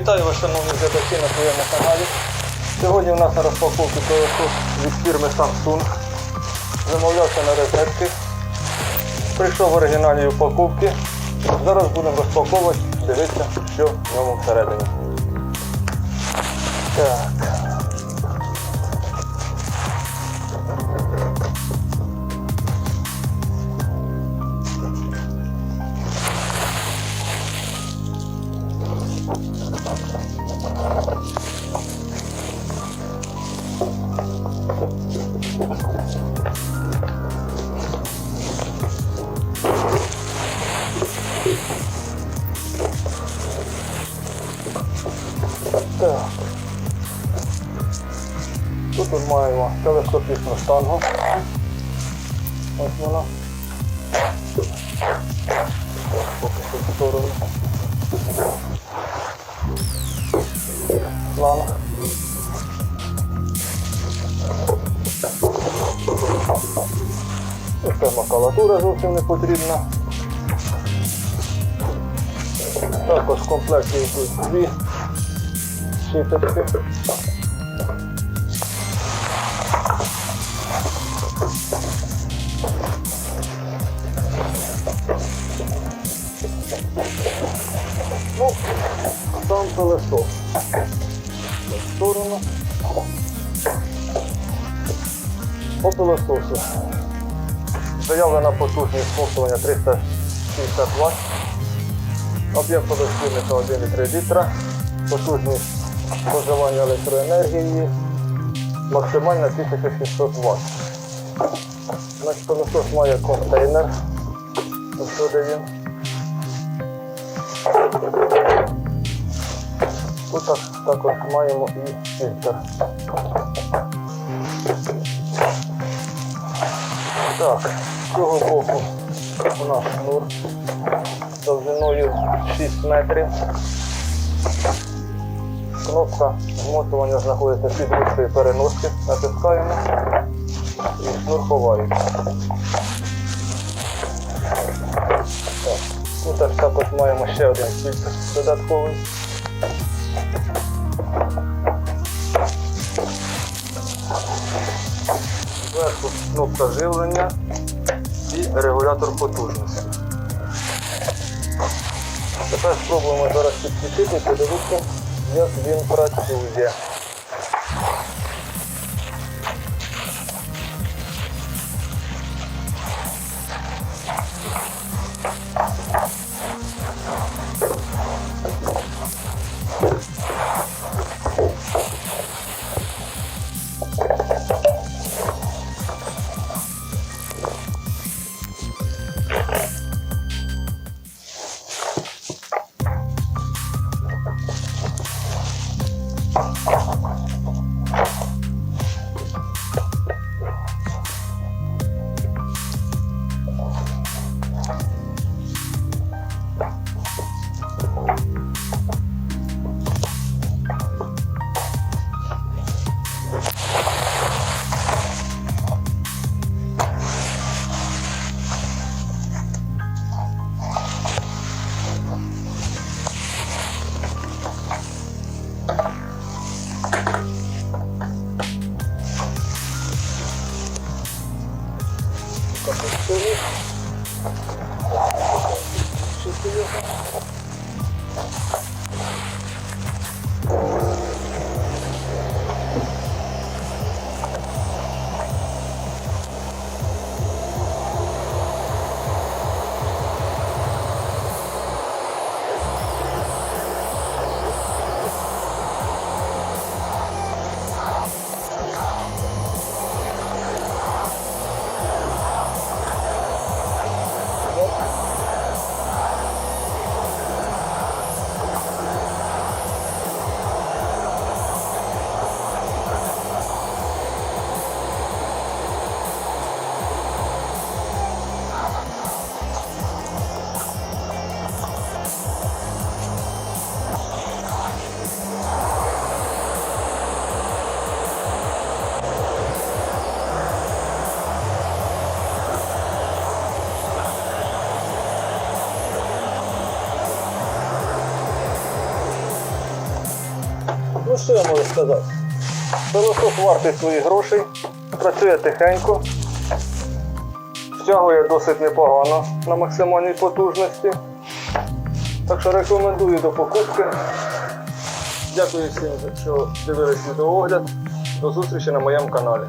Вітаю вас, шановні глядачі на своєму каналі. Сьогодні у нас на розпаковці телефон від фірми Samsung. Замовлявся на розетки. Прийшов в оригінальній упаковці. Зараз будемо розпаковувати, дивитися, що в ньому всередині. Так. Так. Тут ми маємо телескопічну штангу. Ось вона. Ось зовсім не потрібна. Також в комплекті йдуть дві щіточки. Ну, сам пилосос. В сторону. По пилососу. Заявлена потужність смоктування 360 Вт. Об'єм подошкільника 1,3 літра. Потужність споживання електроенергії максимально 1600 Вт. Значить, пилосос має контейнер. Ось сюди він. Тут також маємо і фільтр. Так, з цього боку у нас шнур довжиною 6 метрів. Кнопка змотування знаходиться під місцею переноски. Натискаємо і шнур ховається. Тут також маємо ще один фільтр додатковий. Зверху кнопка живлення регулятор потужності. Тепер спробуємо зараз підключити подивитися, як він працює. Ну що я можу сказати? Пилосос вартий своїх грошей, працює тихенько, стягує досить непогано на максимальній потужності. Так що рекомендую до покупки. Дякую всім, що дивились відеоогляд. До зустрічі на моєму каналі.